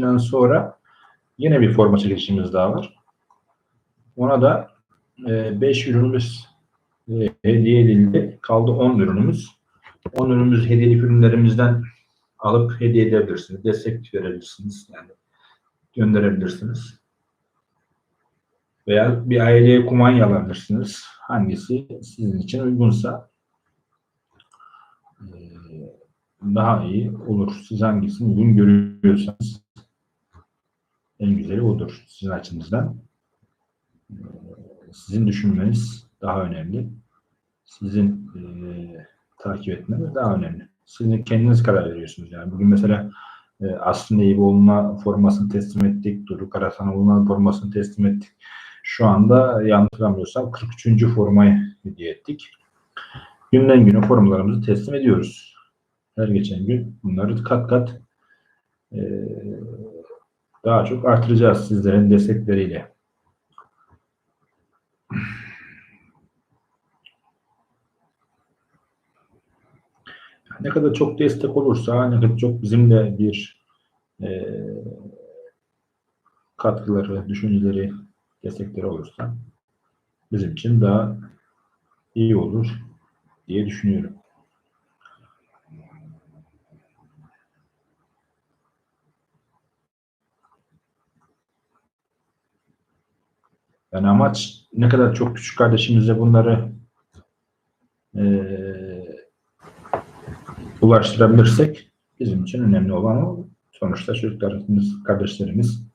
çekilişinden sonra yine bir forma çekilişimiz daha var. Ona da 5 ürünümüz e, hediye edildi. Kaldı 10 ürünümüz. 10 ürünümüz hediyelik ürünlerimizden alıp hediye edebilirsiniz. Destek verebilirsiniz. Yani gönderebilirsiniz. Veya bir aileye kumanya alabilirsiniz. Hangisi sizin için uygunsa e, daha iyi olur. Siz hangisini uygun görüyorsanız en güzeli odur sizin açınızdan. E, sizin düşünmeniz daha önemli. Sizin e, takip etmeniz daha önemli. Sizin kendiniz karar veriyorsunuz. Yani bugün mesela e, Aslında Eyüboğlu'na formasını teslim ettik. Duru Karasanoğlu'na formasını teslim ettik. Şu anda yanlış hatırlamıyorsam 43. formayı hediye ettik. Günden güne formalarımızı teslim ediyoruz. Her geçen gün bunları kat kat e, daha çok artıracağız sizlerin destekleriyle. ne kadar çok destek olursa, ne kadar çok bizim de bir e, katkıları, düşünceleri, destekleri olursa bizim için daha iyi olur diye düşünüyorum. Yani amaç ne kadar çok küçük kardeşimize bunları e, ulaştırabilirsek bizim için önemli olan o. Sonuçta çocuklarımız, kardeşlerimiz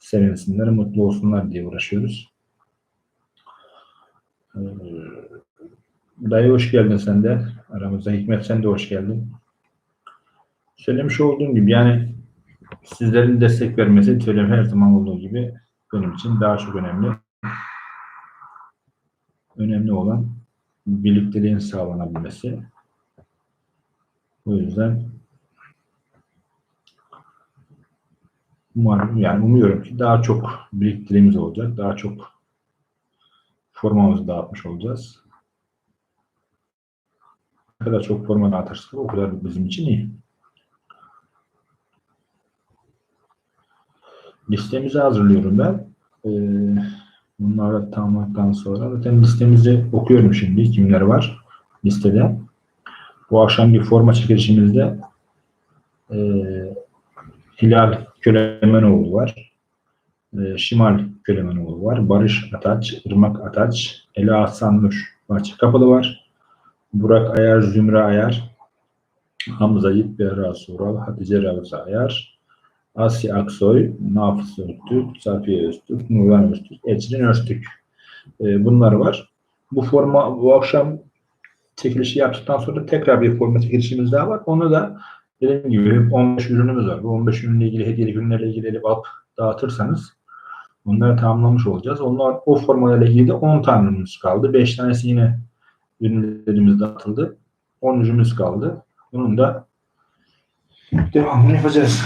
sevinsinler, mutlu olsunlar diye uğraşıyoruz. Ee, dayı hoş geldin sen de. Aramızda Hikmet sen de hoş geldin. Söylemiş olduğum gibi yani sizlerin destek vermesi söylem her zaman olduğu gibi benim için daha çok önemli. Önemli olan birlikteliğin sağlanabilmesi. O yüzden umarım yani umuyorum ki daha çok biriktirimiz olacak. Daha çok formamızı dağıtmış olacağız. Ne kadar çok forma dağıtırsak o kadar bizim için iyi. Listemizi hazırlıyorum ben. Ee, bunları tamamladıktan sonra zaten listemizi okuyorum şimdi kimler var listede. Bu akşam bir forma çekilişimizde e, Hilal Kölemenoğlu var. E, Şimal Kölemenoğlu var. Barış Ataç, Irmak Ataç, Ela Hasan Nur Bahçe Kapılı var. Burak Ayar, Zümra Ayar, Hamza Yiğit, Berra Sural, Hatice Ravza Ayar, Asya Aksoy, Nafız Öztürk, Safiye Öztürk, Nurhan Öztürk, Ecrin Öztürk. E, bunlar var. Bu forma bu akşam çekilişi yaptıktan sonra tekrar bir forma çekilişimiz daha var. Onu da dediğim gibi 15 ürünümüz var. Bu 15 ürünle ilgili hediyelik ürünlerle ilgili alıp dağıtırsanız bunları tamamlamış olacağız. Onlar o formalarla ilgili de 10 tane ürünümüz kaldı. 5 tanesi yine ürünlerimiz dağıtıldı. 10 ürünümüz kaldı. Bunun da devamını yapacağız.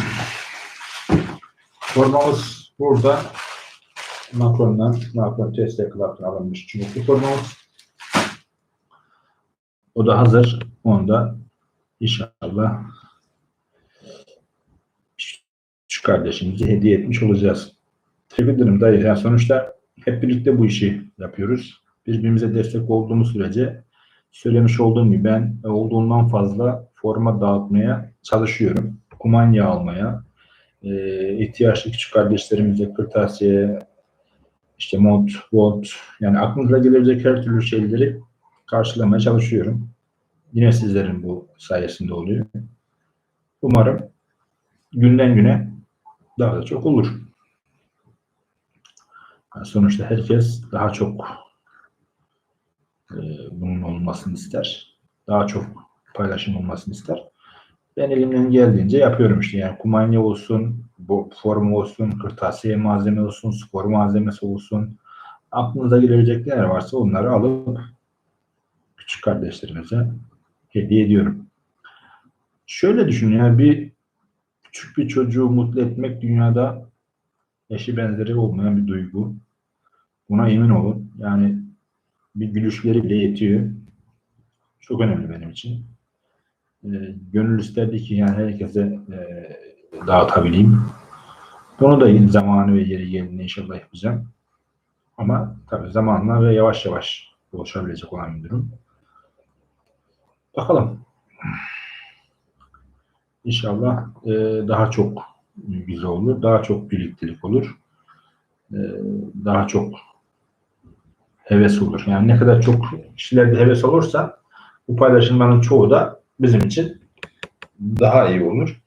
Formamız burada Macron'dan, Macron Tesla Club'dan alınmış. Çünkü formamız o da hazır. Onu da inşallah şu kardeşimize hediye etmiş olacağız. Teşekkür ederim dayı. Yani sonuçta hep birlikte bu işi yapıyoruz. Birbirimize destek olduğumuz sürece söylemiş olduğum gibi ben olduğundan fazla forma dağıtmaya çalışıyorum. Kumanya almaya, e, ihtiyaçlı küçük kardeşlerimize kırtasiye, işte mont, bot, yani aklınıza gelebilecek her türlü şeyleri karşılamaya çalışıyorum. Yine sizlerin bu sayesinde oluyor. Umarım günden güne daha da çok olur. Yani sonuçta herkes daha çok e, bunun olmasını ister. Daha çok paylaşım olmasını ister. Ben elimden geldiğince yapıyorum işte. Yani kumanya olsun, bu form olsun, kırtasiye malzeme olsun, spor malzemesi olsun. Aklınıza gelebilecek neler varsa onları alıp küçük kardeşlerimize hediye ediyorum. Şöyle düşünün yani bir küçük bir çocuğu mutlu etmek dünyada eşi benzeri olmayan bir duygu. Buna emin olun. Yani bir gülüşleri bile yetiyor. Çok önemli benim için. E, gönül isterdi ki yani herkese e, dağıtabileyim. Bunu da zamanı ve yeri geldiğinde inşallah yapacağım. Ama tabii zamanla ve yavaş yavaş oluşabilecek olan bir durum. Bakalım. İnşallah e, daha çok güzel olur. Daha çok birliktelik olur. E, daha çok heves olur. Yani ne kadar çok kişilerde heves olursa bu paylaşımların çoğu da bizim için daha iyi olur.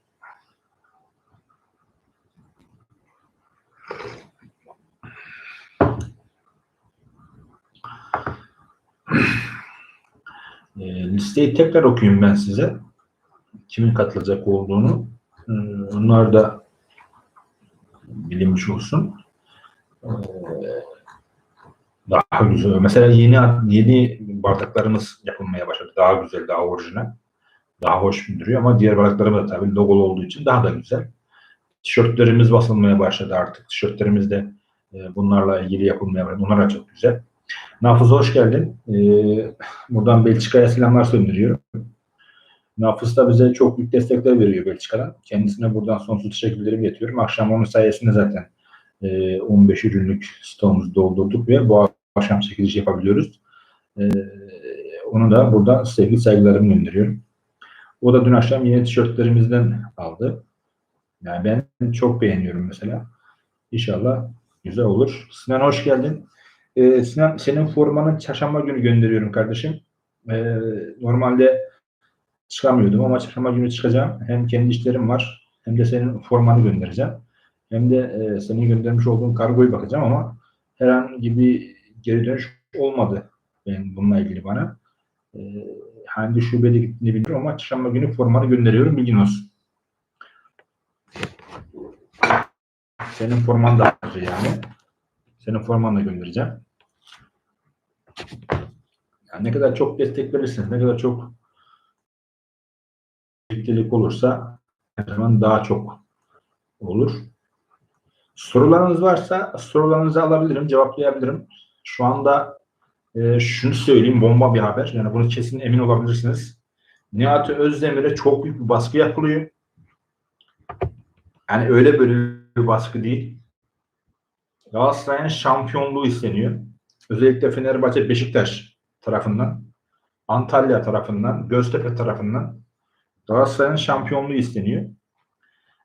E, listeyi tekrar okuyayım ben size. Kimin katılacak olduğunu. E, onlar da bilinmiş olsun. E, daha güzel. Mesela yeni yeni bardaklarımız yapılmaya başladı. Daha güzel, daha orijinal. Daha hoş duruyor ama diğer bardaklarımız da tabii logolu olduğu için daha da güzel. Tişörtlerimiz basılmaya başladı artık. Tişörtlerimiz de e, bunlarla ilgili yapılmaya başladı. Bunlar da çok güzel. Nafız hoş geldin. Ee, buradan Belçika'ya selamlar söndürüyorum. Nafız da bize çok büyük destekler veriyor Belçika'dan. Kendisine buradan sonsuz teşekkürlerimi iletiyorum. Akşam onun sayesinde zaten e, 15 ürünlük stoğumuzu doldurduk ve bu akşam çekiliş yapabiliyoruz. E, onu da burada sevgi saygılarımı gönderiyorum. O da dün akşam yine tişörtlerimizden aldı. Yani ben çok beğeniyorum mesela. İnşallah güzel olur. Sinan hoş geldin. Ee, Sinan senin formanı çarşamba günü gönderiyorum kardeşim. Ee, normalde çıkamıyordum ama çarşamba günü çıkacağım. Hem kendi işlerim var hem de senin formanı göndereceğim. Hem de e, senin göndermiş olduğun kargoyu bakacağım ama herhangi bir geri dönüş olmadı ben bununla ilgili bana. Ee, hangi şubede gittiğini bilmiyorum ama çarşamba günü formanı gönderiyorum bilgin olsun. Senin forman da yani. Senin formanla göndereceğim. Yani ne kadar çok destek verirsiniz, ne kadar çok birliktelik olursa her zaman daha çok olur. Sorularınız varsa sorularınızı alabilirim, cevaplayabilirim. Şu anda e, şunu söyleyeyim, bomba bir haber. Yani bunu kesin emin olabilirsiniz. Nihat Özdemir'e çok büyük bir baskı yapılıyor. Yani öyle böyle bir baskı değil. Galatasaray'ın şampiyonluğu isteniyor. Özellikle Fenerbahçe Beşiktaş tarafından, Antalya tarafından, Göztepe tarafından Galatasaray'ın şampiyonluğu isteniyor.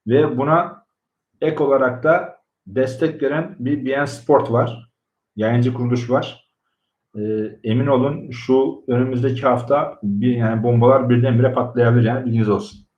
Ve buna ek olarak da destek veren bir BN Sport var. Yayıncı kuruluş var. Ee, emin olun şu önümüzdeki hafta bir yani bombalar birdenbire patlayabilir yani bilginiz olsun.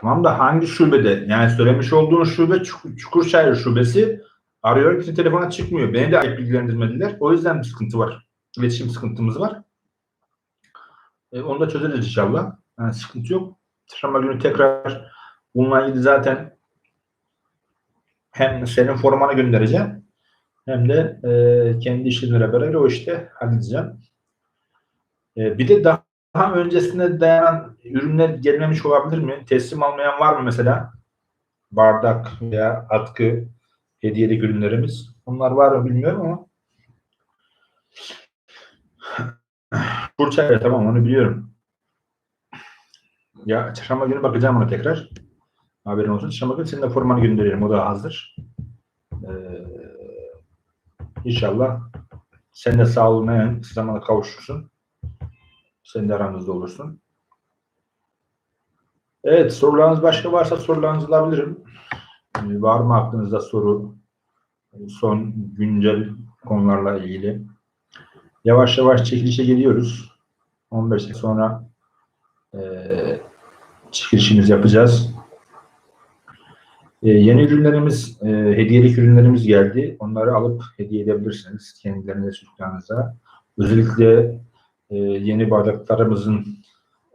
Tamam da hangi şubede? Yani söylemiş olduğun şube Çuk- Çukurşehir şubesi arıyor ki telefona çıkmıyor. Beni de ayıp bilgilendirmediler. O yüzden bir sıkıntı var. İletişim sıkıntımız var. E, onu da çözeriz inşallah. Yani sıkıntı yok. Çarşamba günü tekrar bununla ilgili zaten hem senin formanı göndereceğim hem de e, kendi işlemlere beraber o işte halledeceğim. E, bir de daha daha öncesinde dayanan ürünler gelmemiş olabilir mi? Teslim almayan var mı mesela? Bardak veya atkı, hediyelik ürünlerimiz. Onlar var mı bilmiyorum ama. Burça evet, tamam onu biliyorum. Ya çarşamba günü bakacağım ona tekrar. Haberin olsun. Çarşamba günü senin de formanı gönderirim. O da hazır. Ee, inşallah sen de sağlığına kısa zamanda kavuşursun. Sen de aramızda olursun. Evet, sorularınız başka varsa sorularınızı alabilirim. Ee, var mı aklınızda soru? Son güncel konularla ilgili. Yavaş yavaş çekilişe geliyoruz. 15 gün sonra e, çekilişimiz yapacağız. E, yeni ürünlerimiz, e, hediyelik ürünlerimiz geldi. Onları alıp hediye edebilirsiniz kendilerine, çocuklarınıza. Özellikle e, yeni bardaklarımızın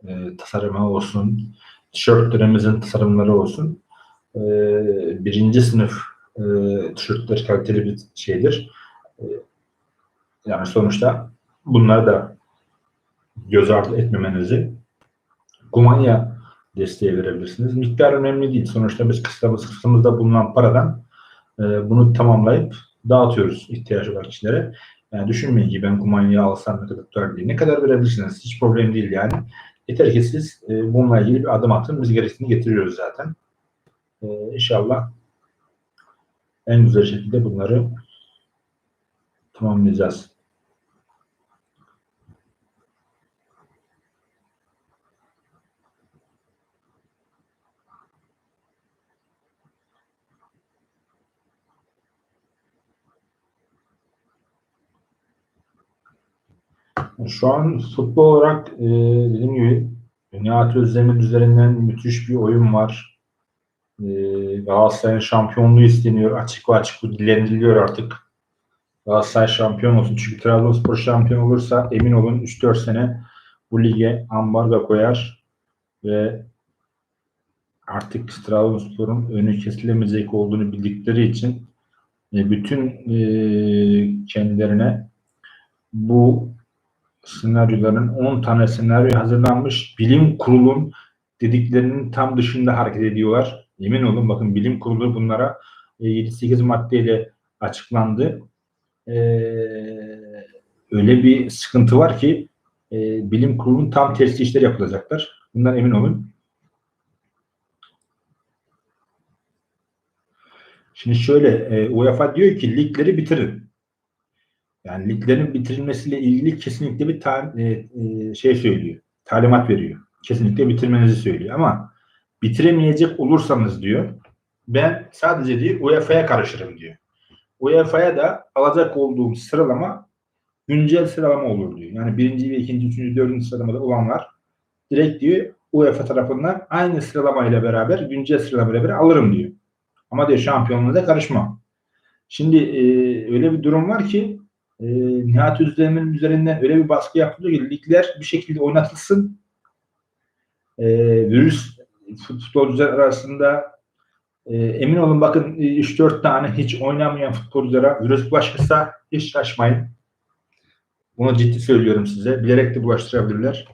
e, tasarımı olsun, tişörtlerimizin tasarımları olsun. E, birinci sınıf e, tişörtler kaliteli bir şeydir. E, yani sonuçta bunları da göz ardı etmemenizi kumanya desteği verebilirsiniz. Miktar önemli değil. Sonuçta biz kısıtımız, kısıtımızda bulunan paradan e, bunu tamamlayıp dağıtıyoruz ihtiyacı var kişilere. Yani düşünmeyin ki ben kumanyayı alsam kadar tutar diye. Ne kadar verebilirsiniz? Hiç problem değil yani. Yeter ki siz e, bununla ilgili bir adım atın. Biz gerisini getiriyoruz zaten. E, inşallah en güzel şekilde bunları tamamlayacağız. Şu an futbol olarak e, dediğim gibi Nihat Özdemir üzerinden müthiş bir oyun var. E, Galatasaray'ın şampiyonluğu isteniyor. Açık açık bu dillendiriliyor artık. Galatasaray şampiyon olsun. Çünkü Trabzonspor şampiyon olursa emin olun 3-4 sene bu lige ambargo koyar ve artık Trabzonspor'un önü kesilemeyecek olduğunu bildikleri için e, bütün e, kendilerine bu senaryoların 10 tane senaryo hazırlanmış. Bilim kurulun dediklerinin tam dışında hareket ediyorlar. Emin olun bakın bilim kurulu bunlara e, 7-8 maddeyle açıklandı. Ee, öyle bir sıkıntı var ki e, bilim kurulunun tam tersi işler yapılacaklar. Bundan emin olun. Şimdi şöyle e, UEFA diyor ki ligleri bitirin. Yani liglerin bitirilmesiyle ilgili kesinlikle bir ta, e, e, şey söylüyor. Talimat veriyor. Kesinlikle bitirmenizi söylüyor. Ama bitiremeyecek olursanız diyor ben sadece diyor UEFA'ya karışırım diyor. UEFA'ya da alacak olduğum sıralama güncel sıralama olur diyor. Yani birinci ve ikinci, üçüncü, dördüncü sıralamada olanlar direkt diyor UEFA tarafından aynı sıralamayla beraber güncel sıralamayla beraber alırım diyor. Ama diyor şampiyonluğa karışmam. Şimdi e, öyle bir durum var ki e, Nihat Özdemir'in üzerinden öyle bir baskı yapılıyor ki ligler bir şekilde oynatılsın. E, virüs futbolcular arasında e, emin olun bakın 3-4 tane hiç oynamayan futbolculara virüs bulaşırsa hiç şaşmayın. Bunu ciddi söylüyorum size. Bilerek de bulaştırabilirler.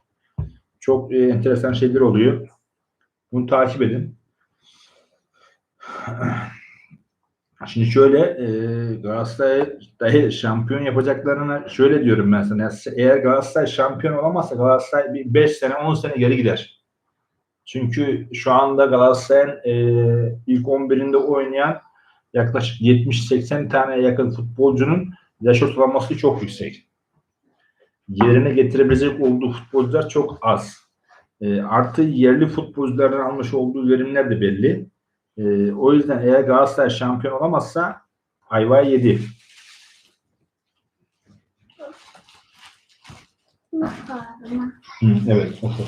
Çok e, enteresan şeyler oluyor. Bunu takip edin. Şimdi şöyle e, Galatasaray'ı şampiyon yapacaklarına şöyle diyorum ben sana. Eğer Galatasaray şampiyon olamazsa Galatasaray bir 5 sene 10 sene geri gider. Çünkü şu anda Galatasaray'ın e, ilk 11'inde oynayan yaklaşık 70-80 tane yakın futbolcunun yaş ortalaması çok yüksek. Yerine getirebilecek olduğu futbolcular çok az. E, artı yerli futbolcuların almış olduğu verimler de belli. E, o yüzden eğer Galatasaray şampiyon olamazsa ayva yedi. Hı, evet. Okay.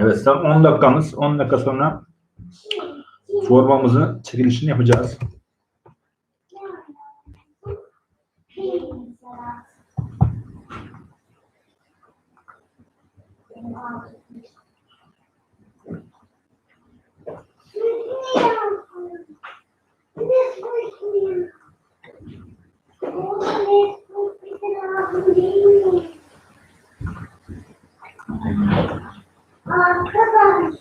Evet tam 10 dakikamız. 10 dakika sonra formamızı çekilişini yapacağız. Arkadaş,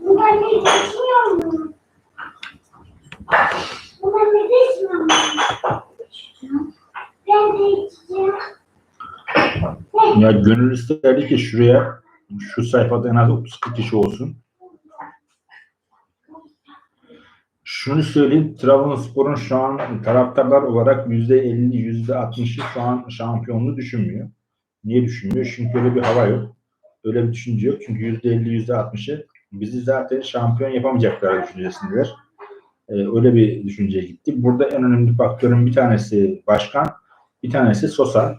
bu bende geçmiyor mu? Bu bende geçmiyor? Ben de içeceğim. Ya gönül isterdi ki şuraya şu sayfada en az 30 kişi olsun. Şunu söyleyeyim, Trabzonspor'un şu an taraftarlar olarak %50, %60'ı şu an şampiyonluğu düşünmüyor. Niye düşünmüyor? Çünkü öyle bir hava yok. Öyle bir düşünce yok. Çünkü %50, %60'ı bizi zaten şampiyon yapamayacaklar düşüncesindeler. Ee, öyle bir düşünceye gitti. Burada en önemli faktörün bir tanesi başkan, bir tanesi Sosa.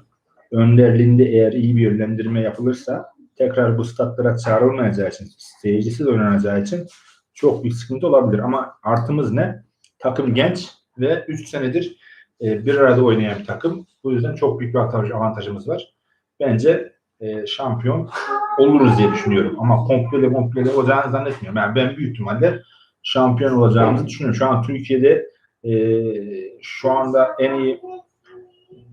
Önderliğinde eğer iyi bir yönlendirme yapılırsa tekrar bu statlara çağrılmayacağı için, seyircisiz oynanacağı için çok büyük sıkıntı olabilir. Ama artımız ne? Takım genç ve 3 senedir e, bir arada oynayan bir takım. Bu yüzden çok büyük bir avantaj, avantajımız var. Bence e, şampiyon oluruz diye düşünüyorum. Ama komple komple olacağını zannetmiyorum. Yani ben büyük ihtimalle şampiyon olacağımızı düşünüyorum. Şu an Türkiye'de e, şu anda en iyi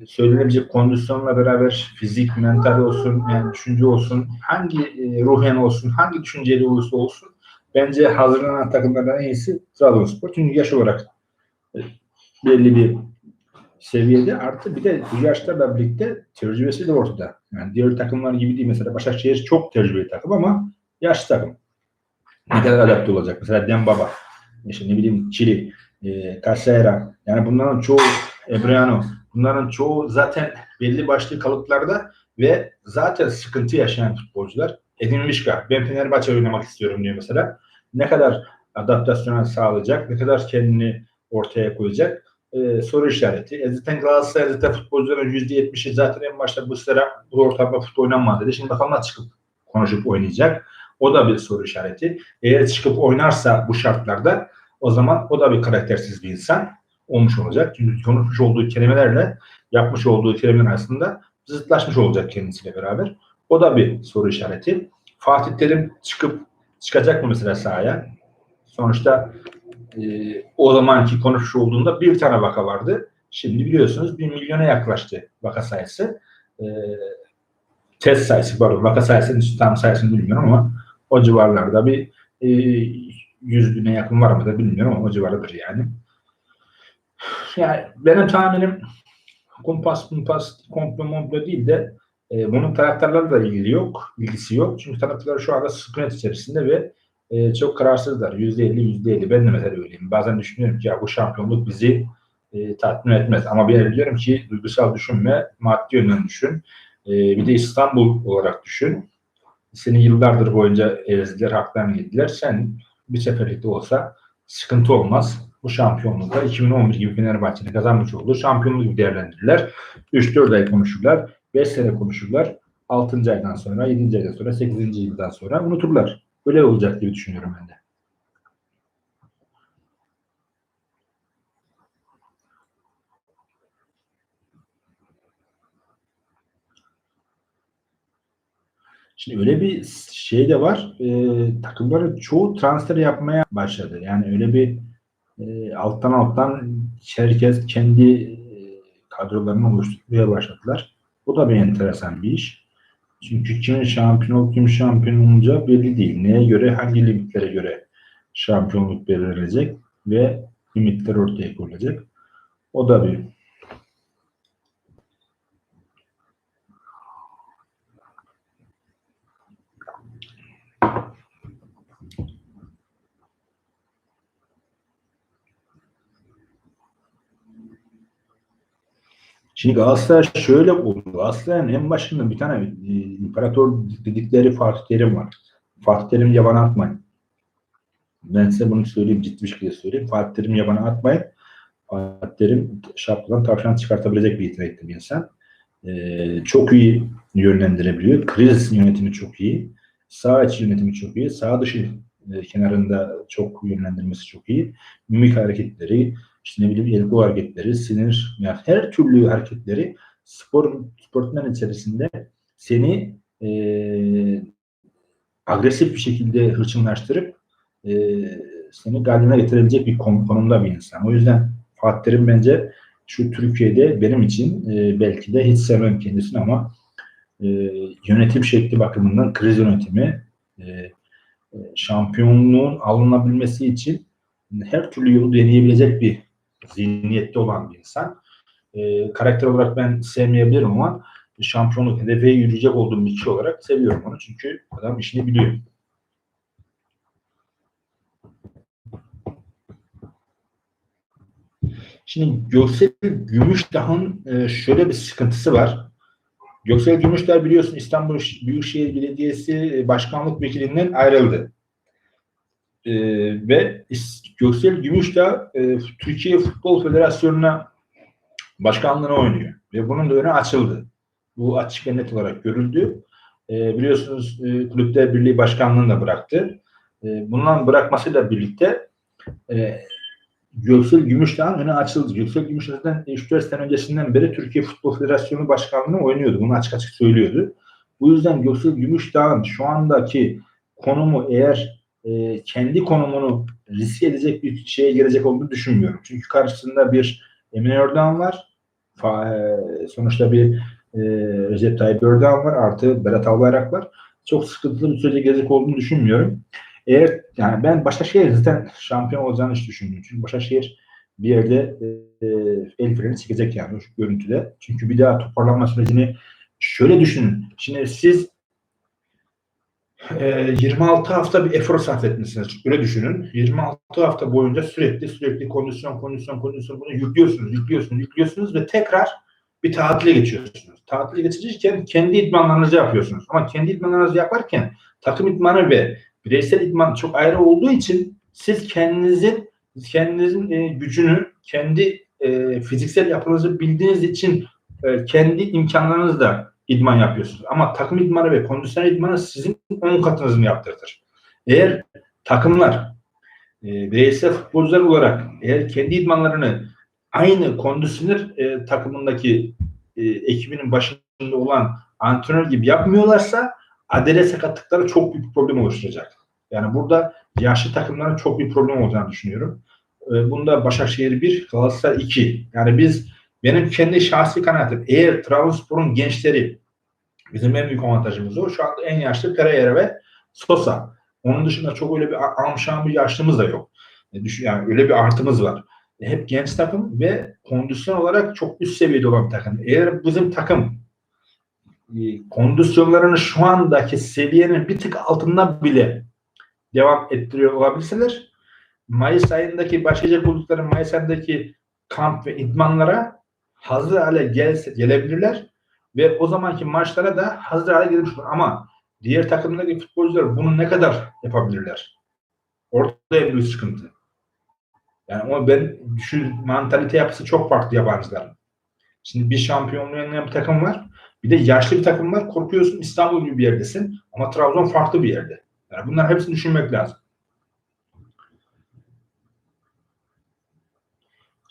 söylenebilecek kondisyonla beraber fizik, mental olsun, yani düşünce olsun, hangi e, ruhen olsun, hangi düşünceli olursa olsun bence hazırlanan takımlardan en iyisi Trabzonspor. Çünkü yaş olarak e, belli bir seviyede artı bir de bu yaşlarla birlikte tecrübesi de ortada. Yani diğer takımlar gibi değil. Mesela Başakşehir çok tecrübeli takım ama yaşlı takım. Ne kadar adapte olacak? Mesela Dembaba, işte ne bileyim Çili, e, Casera. Yani bunların çoğu Ebriano. Bunların çoğu zaten belli başlı kalıplarda ve zaten sıkıntı yaşayan futbolcular. Edin Vişka, ben Fenerbahçe oynamak istiyorum diyor mesela. Ne kadar adaptasyona sağlayacak, ne kadar kendini ortaya koyacak e, soru işareti. E, zaten Galatasaray zaten futbolcuların %70'i zaten en başta bu sıra bu ortamda futbol oynanmaz dedi. Şimdi bakalım nasıl çıkıp konuşup oynayacak. O da bir soru işareti. Eğer çıkıp oynarsa bu şartlarda o zaman o da bir karaktersiz bir insan olmuş olacak. Çünkü konuşmuş olduğu kelimelerle yapmış olduğu kelimeler arasında zıtlaşmış olacak kendisiyle beraber. O da bir soru işareti. Fatih Terim çıkıp çıkacak mı mesela sahaya? Sonuçta e, o zamanki konuşmuş olduğunda bir tane vaka vardı. Şimdi biliyorsunuz bir milyona yaklaştı vaka sayısı. E, test sayısı, pardon vaka sayısının tam sayısını bilmiyorum ama o civarlarda bir e, yüz bine yakın var mı da bilmiyorum ama o civardadır yani. Yani benim tahminim kumpas kumpas komplo momplo değil de e, bunun taraftarlarla da ilgili yok, ilgisi yok. Çünkü taraftarlar şu anda sıkıntı içerisinde ve e, çok kararsızlar. Yüzde elli, yüzde elli. Ben de mesela öyleyim. Bazen düşünüyorum ki ya bu şampiyonluk bizi e, tatmin etmez. Ama ben biliyorum ki duygusal düşünme, maddi yönden düşün. E, bir de İstanbul olarak düşün. Seni yıllardır boyunca ezdiler, haklarını yediler. Sen bir seferlikte olsa sıkıntı olmaz. Bu şampiyonlukta 2011 gibi Fenerbahçe'nin kazanmış olduğu şampiyonluk gibi değerlendirirler. 3-4 ay konuşurlar. 5 sene konuşurlar. 6. aydan sonra, 7. aydan sonra, 8. yıldan sonra unuturlar. Öyle olacak gibi düşünüyorum ben de. Şimdi öyle bir şey de var. E, takımların çoğu transfer yapmaya başladı. Yani öyle bir e, alttan alttan herkes kendi e, kadrolarını oluşturmaya başladılar. Bu da bir enteresan bir iş. Çünkü kimin şampiyon olup kim şampiyon olacağı belli değil. Neye göre, hangi limitlere göre şampiyonluk belirlenecek ve limitler ortaya koyulacak. O da bir Şimdi Galatasaray şöyle oldu. Galatasaray'ın en başında bir tane e, imparator dedikleri Fatih Terim var. Fatih Terim yabana atmayın. Ben size bunu söyleyeyim, ciddi bir şekilde söyleyeyim. Fatih Terim yabana atmayın. Fatih Terim şapkadan tavşan çıkartabilecek bir yetenekli bir insan. Ee, çok iyi yönlendirebiliyor. Kriz yönetimi çok iyi. Sağ içi yönetimi çok iyi. Sağ dışı e, kenarında çok yönlendirmesi çok iyi. Mimik hareketleri, işte ne bileyim kol hareketleri, sinir, yani her türlü hareketleri spor sportmen içerisinde seni e, agresif bir şekilde hırçınlaştırıp e, seni galibine getirebilecek bir konumda bir insan. O yüzden Fatih Terim bence şu Türkiye'de benim için e, belki de hiç sevmem kendisini ama e, yönetim şekli bakımından kriz yönetimi e, şampiyonluğun alınabilmesi için her türlü yolu deneyebilecek bir zihniyette olan bir insan. E, karakter olarak ben sevmeyebilirim ama şampiyonluk hedefe yürüyecek olduğum bir kişi olarak seviyorum onu. Çünkü adam işini biliyor. Şimdi Göksel Gümüşdağ'ın e, şöyle bir sıkıntısı var. Göksel Gümüşdağ biliyorsun İstanbul Büyükşehir Belediyesi Başkanlık Vekilinden ayrıldı. E, ve Göksel Gümüşdağ e, Türkiye Futbol Federasyonu'na başkanlığını oynuyor. Ve bunun da önü açıldı. Bu açık ve net olarak görüldü. E, biliyorsunuz e, Kulüpler Birliği Başkanlığını da bıraktı. E, bundan bırakmasıyla birlikte e, Göksel Gümüşdağ'ın önü açıldı. Göksel Gümüşdağ'dan 3-4 sene öncesinden beri Türkiye Futbol Federasyonu Başkanlığı'nı oynuyordu. Bunu açık açık söylüyordu. Bu yüzden Göksel Gümüşdağ'ın şu andaki konumu eğer e, kendi konumunu riske edecek bir şeye gelecek olduğunu düşünmüyorum. Çünkü karşısında bir Emin Erdoğan var. fa- e, sonuçta bir e, Recep Tayyip Erdoğan var artı Berat Albayrak var. Çok sıkıntılı bir sürece gelecek olduğunu düşünmüyorum. Eğer yani ben Başakşehir zaten şampiyon olacağını hiç düşünmüyorum. Çünkü Başakşehir bir yerde e, el freni çekecek yani şu görüntüde. Çünkü bir daha toparlanma sürecini şöyle düşünün. Şimdi siz e, 26 hafta bir efor sarf etmişsiniz. Öyle düşünün. 26 hafta boyunca sürekli sürekli kondisyon kondisyon kondisyon bunu yüklüyorsunuz, yüklüyorsunuz, yüklüyorsunuz ve tekrar bir tatile geçiyorsunuz. Tatile geçirirken kendi idmanlarınızı yapıyorsunuz. Ama kendi idmanlarınızı yaparken takım idmanı ve bireysel idman çok ayrı olduğu için siz kendinizin kendinizin e, gücünü, kendi e, fiziksel yapınızı bildiğiniz için e, kendi imkanlarınızla idman yapıyorsunuz. Ama takım idmanı ve kondisyon idmanı sizin 10 katınızını yaptırtır. Eğer takımlar e, bireysel futbolcular olarak eğer kendi idmanlarını aynı kondisyoner e, takımındaki e, ekibinin başında olan antrenör gibi yapmıyorlarsa adele sakatlıkları çok büyük bir problem oluşturacak. Yani burada yaşlı takımların çok büyük problem olacağını düşünüyorum. E, bunda Başakşehir 1, Galatasaray 2. Yani biz benim kendi şahsi kanaatim eğer Trabzonspor'un gençleri bizim en büyük avantajımız o. Şu anda en yaşlı Pereira ve Sosa. Onun dışında çok öyle bir amşan bir yaşlımız da yok. E, yani öyle bir artımız var. E, hep genç takım ve kondisyon olarak çok üst seviyede olan bir takım. Eğer bizim takım e, kondisyonlarını şu andaki seviyenin bir tık altında bile devam ettiriyor olabilirseler Mayıs ayındaki başlayacak oldukları Mayıs ayındaki kamp ve idmanlara hazır hale gelse, gelebilirler ve o zamanki maçlara da hazır hale gelmiş olur. Ama diğer takımdaki futbolcular bunu ne kadar yapabilirler? Orada en büyük sıkıntı. Yani ama ben düşün mantalite yapısı çok farklı yabancıların. Şimdi bir şampiyonluğu oynayan bir takım var. Bir de yaşlı bir takım var. Korkuyorsun İstanbul gibi bir yerdesin. Ama Trabzon farklı bir yerde. Yani bunlar hepsini düşünmek lazım.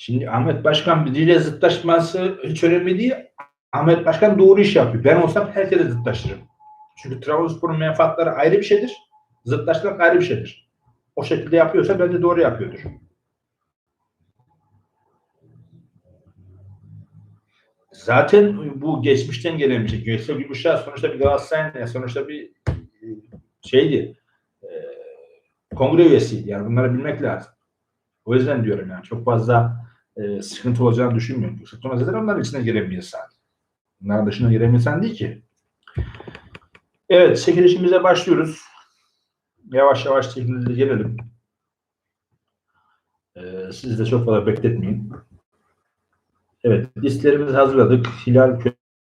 Şimdi Ahmet Başkan biriyle zıtlaşması hiç önemli değil. Ahmet Başkan doğru iş yapıyor. Ben olsam herkese zıtlaşırım. Çünkü Trabzonspor'un menfaatleri ayrı bir şeydir. Zıtlaşmak ayrı bir şeydir. O şekilde yapıyorsa bence doğru yapıyordur. Zaten bu geçmişten gelen bir şey. Göksel Gümüşşah sonuçta bir Galatasaray'ın sonuçta bir e, şeydi. E, kongre üyesiydi. Yani bunları bilmek lazım. O yüzden diyorum yani çok fazla e, sıkıntı olacağını düşünmüyorum. Yoksa zaten onların içine giren bir insan. Dışına giren bir değil ki. Evet, çekilişimize başlıyoruz. Yavaş yavaş çekilişe gelelim. Ee, siz de çok fazla bekletmeyin. Evet, listelerimizi hazırladık. Hilal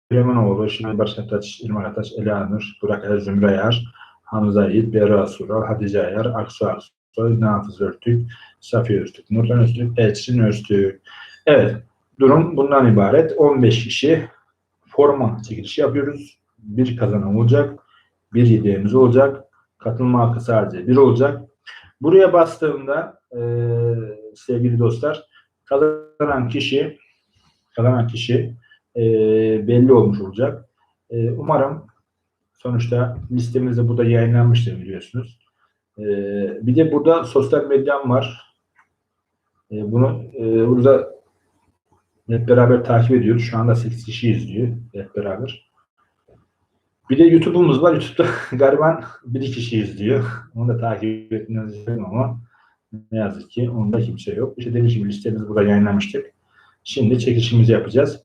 Kölemanoğlu, Şimdi Başaktaş, İlman Ataş, Elanur, Burak Er, Zümre Yar, Hamza Yiğit, Berra Sural, Hatice Ayar, Aksu Aksoy, Nafiz Örtük, Safiye Öztürk, Nurhan Öztürk, Elçin Öztürk. Evet, durum bundan ibaret. 15 kişi forma çekilişi yapıyoruz. Bir kazanan olacak. Bir hediyemiz olacak. Katılma hakkı sadece bir olacak. Buraya bastığımda e, sevgili dostlar kazanan kişi kazanan kişi e, belli olmuş olacak. E, umarım sonuçta listemizde burada yayınlanmıştır biliyorsunuz. E, bir de burada sosyal medyam var. E, bunu e, burada hep beraber takip ediyoruz. Şu anda 8 kişi izliyor hep beraber. Bir de YouTube'umuz var. YouTube'da gariban bir kişi izliyor. Onu da takip etmenizi istedim ama ne yazık ki onda kimse yok. İşte dediğim gibi listemizi burada yayınlamıştık. Şimdi çekilişimizi yapacağız.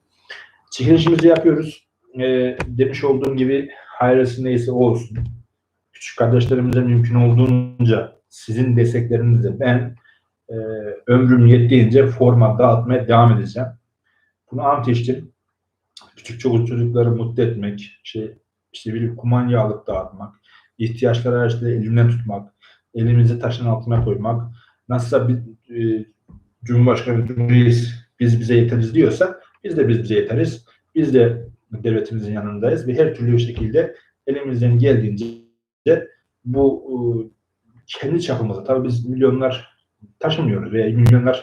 Çekilişimizi yapıyoruz. Ee, demiş olduğum gibi hayırlısı neyse o olsun. Küçük kardeşlerimize mümkün olduğunca sizin desteklerinizle ben e, ömrüm yettiğince forma dağıtmaya devam edeceğim. Bunu ant içtim. Küçük çocuk çocukları mutlu etmek, şey, işte bir kumanya alıp dağıtmak, ihtiyaçları araçları elimden tutmak, elimizi taşın altına koymak, nasılsa bir e, Cumhurbaşkanı Cumhuriyet biz bize yeteriz diyorsa biz de biz bize yeteriz. Biz de devletimizin yanındayız ve her türlü şekilde elimizden geldiğince bu e, kendi çapımızda tabii biz milyonlar taşımıyoruz veya milyonlar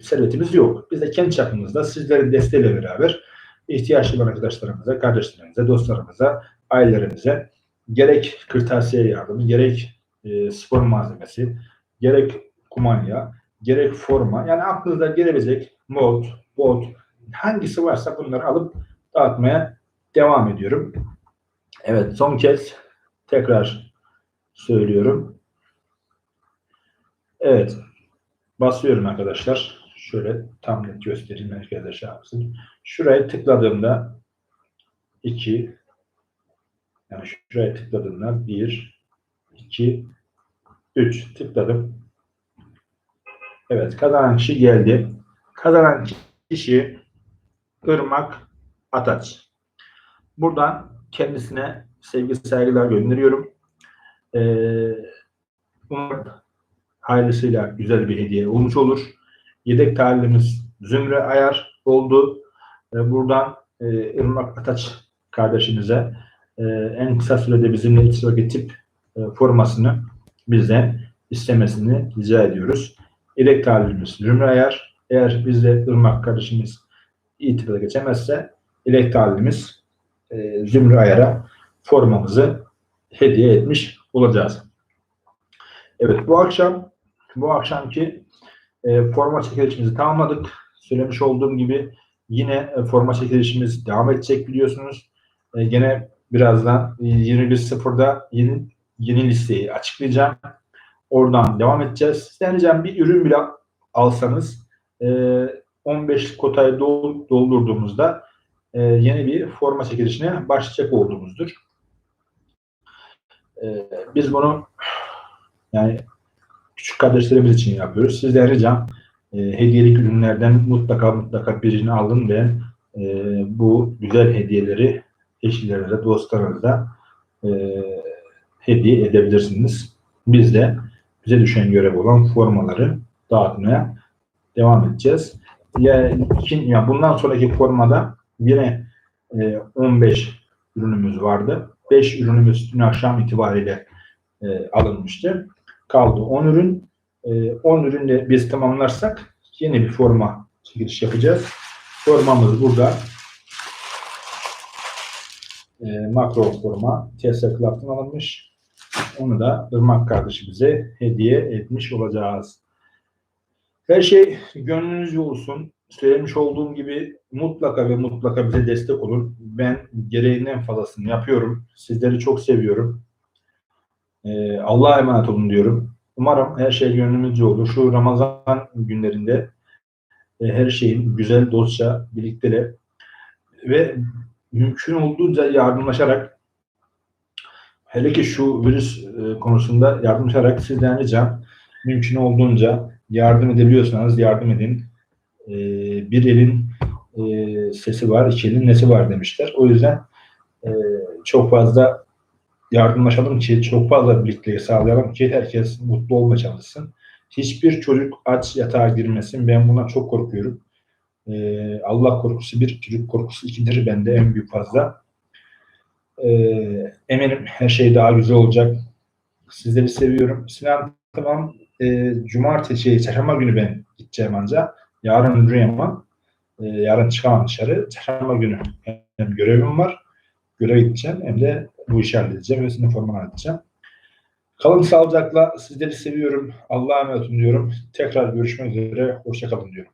servetimiz yok. Biz de kendi çapımızda sizlerin desteğiyle beraber ihtiyaçlı olan arkadaşlarımıza, kardeşlerimize, dostlarımıza, ailelerimize gerek kırtasiye yardımı, gerek e, spor malzemesi, gerek kumanya, gerek forma, yani aklınıza gelebilecek mod, bot, hangisi varsa bunları alıp dağıtmaya devam ediyorum. Evet son kez tekrar söylüyorum. Evet basıyorum arkadaşlar. Şöyle tam net göstereyim herkese şey. Şuraya tıkladığımda 2 yani şuraya tıkladığımda 1 2 3 tıkladım. Evet kazanan kişi geldi. Kazanan kişi Irmak Ataç. Buradan kendisine sevgi saygılar gönderiyorum. Ee, umarım ailesiyle güzel bir hediye olmuş olur. Yedek talibimiz Zümre Ayar oldu. Ee, buradan e, Irmak Ataç kardeşimize e, en kısa sürede bizimle ittifak etip e, formasını bizden istemesini rica ediyoruz. Yedek talibimiz Zümre Ayar. Eğer bizde Irmak kardeşimiz itibara geçemezse yedek talibimiz e, Zümre Ayar'a formamızı hediye etmiş olacağız. Evet bu akşam bu akşamki e, forma çekilişimizi tamamladık. Söylemiş olduğum gibi yine e, forma çekilişimiz devam edecek biliyorsunuz. E, gene birazdan e, 21.00'da yeni, yeni listeyi açıklayacağım. Oradan devam edeceğiz. Sizden bir ürün bile alsanız e, 15 kotayı dol- doldurduğumuzda e, yeni bir forma çekilişine başlayacak olduğumuzdur. E, biz bunu yani küçük kardeşlerimiz için yapıyoruz. Sizden ricam e, hediyelik ürünlerden mutlaka mutlaka birini alın ve e, bu güzel hediyeleri eşlerinize, dostlarınıza e, hediye edebilirsiniz. Biz de bize düşen görev olan formaları dağıtmaya devam edeceğiz. Ya, ikin, ya bundan sonraki formada yine e, 15 ürünümüz vardı. 5 ürünümüz dün akşam itibariyle e, alınmıştı. Kaldı 10 ürün. E, 10 ürünle biz tamamlarsak yeni bir forma çekiliş yapacağız. Formamız burada. E, makro forma TS Club'dan alınmış. Onu da Irmak kardeşimize hediye etmiş olacağız. Her şey gönlünüzce olsun. Söylemiş olduğum gibi mutlaka ve mutlaka bize destek olun. Ben gereğinden fazlasını yapıyorum. Sizleri çok seviyorum. Ee, Allah'a emanet olun diyorum. Umarım her şey gönlümüzce olur. Şu Ramazan günlerinde e, her şeyin güzel dostça birlikte ve mümkün olduğunca yardımlaşarak hele ki şu virüs e, konusunda yardımlaşarak sizden ricam mümkün olduğunca yardım edebiliyorsanız yardım edin. E, bir elin e, sesi var, iki elin nesi var demişler. O yüzden e, çok fazla yardımlaşalım ki, çok fazla birlikteliği sağlayalım ki herkes mutlu olmaya çalışsın. Hiçbir çocuk aç yatağa girmesin. Ben buna çok korkuyorum. E, Allah korkusu bir, çocuk korkusu ikidir bende en büyük fazla. E, eminim her şey daha güzel olacak. Sizleri seviyorum. Sinan tamam e, cumartesi, çarşamba günü ben gideceğim ancak. Yarın Rüyaman. E, yarın çıkamam dışarı. Çarşamba günü hem görevim var. Göreve gideceğim hem de bu işi halledeceğim ve sizin formanı halledeceğim. Kalın sağlıcakla. Sizleri seviyorum. Allah'a emanet olun diyorum. Tekrar görüşmek üzere. Hoşçakalın diyorum.